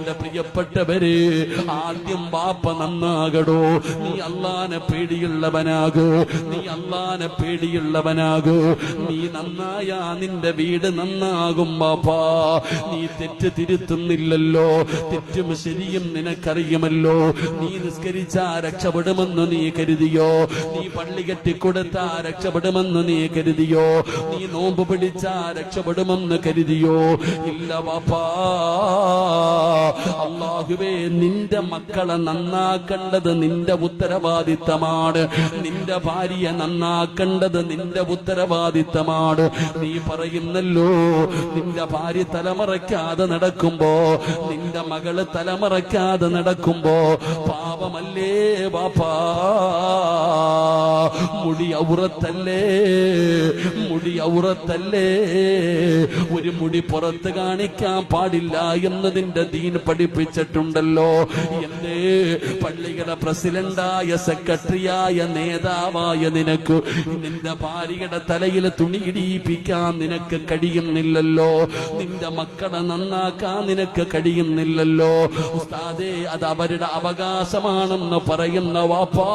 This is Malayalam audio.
എന്റെ പ്രിയപ്പെട്ടവര് ആദ്യം ബാപ്പ നന്നാകടോ. നീ അള്ളാനെ പേടിയുള്ളവനാകൂ. നീ അള്ളാനെ പേടിയുള്ളവനാകൂ. നീ നന്നായാ നിന്റെ വീട് നന്നാകും ബാപ്പാ. നീ തെറ്റ് തിരുത്തുന്നില്ലല്ലോ. തെറ്റും ശരിയും നിനക്കറിയുമല്ലോ. നീ നിസ്കരിച്ചാ രക്ഷപ്പെടുമെന്ന് നീ കരുതിയോ? നീ പള്ളി കെട്ടിക്കൊടുത്താ രക്ഷപ്പെടുമെന്ന് നീ കരുതിയോ? നീ നോമ്പ് പിടിച്ചാ രക്ഷപ്പെടുമെന്ന് കരുതിയോ? ഇല്ല ബാപ്പാ. അള്ളാഹുവേ നിന്റെ മക്കളെ നന്നാക്കേണ്ടത് നിന്റെ ഉത്തരവാദിത്തമാണ്. നിന്റെ ഭാര്യയെ നന്നാക്കേണ്ടത് നിന്റെ ഉത്തരവാദിത്തമാണ്. നീ പറയുന്നല്ലോ നിന്റെ ഭാര്യ തലമറയ്ക്കാതെ നടക്കുമ്പോ നിന്റെ മകൾ തലമറയ്ക്കാതെ നടക്കുമ്പോ പാപമല്ലേ ബാപ്പാ? മുടി ഔറത്തല്ലേ? മുടി ഔറത്തല്ലേ? ഒരു മുടി പുറത്ത് കാണിക്കാൻ പാടില്ല എന്നതിന്റെ ദീൻ പഠിപ്പിച്ചിട്ടുണ്ടല്ലോ. എന്തേ? പള്ളികളെ പ്രസിഡന്റായ സെക്രട്ടറിയായ നേതാവായ നിനക്ക് നിന്റെ ഭാര്യയുടെ തലയിൽ തുണി ഇടിയിപ്പിക്കാൻ നിനക്ക് കഴിയുന്നില്ലല്ലോ. നിന്റെ മക്കളെ നന്നാക്കാൻ നിനക്ക് കഴിയുന്നില്ലല്ലോ. ഉസ്താദേ അത് അവരുടെ അവകാശമാണെന്ന് പറയുന്ന വാപ്പാ.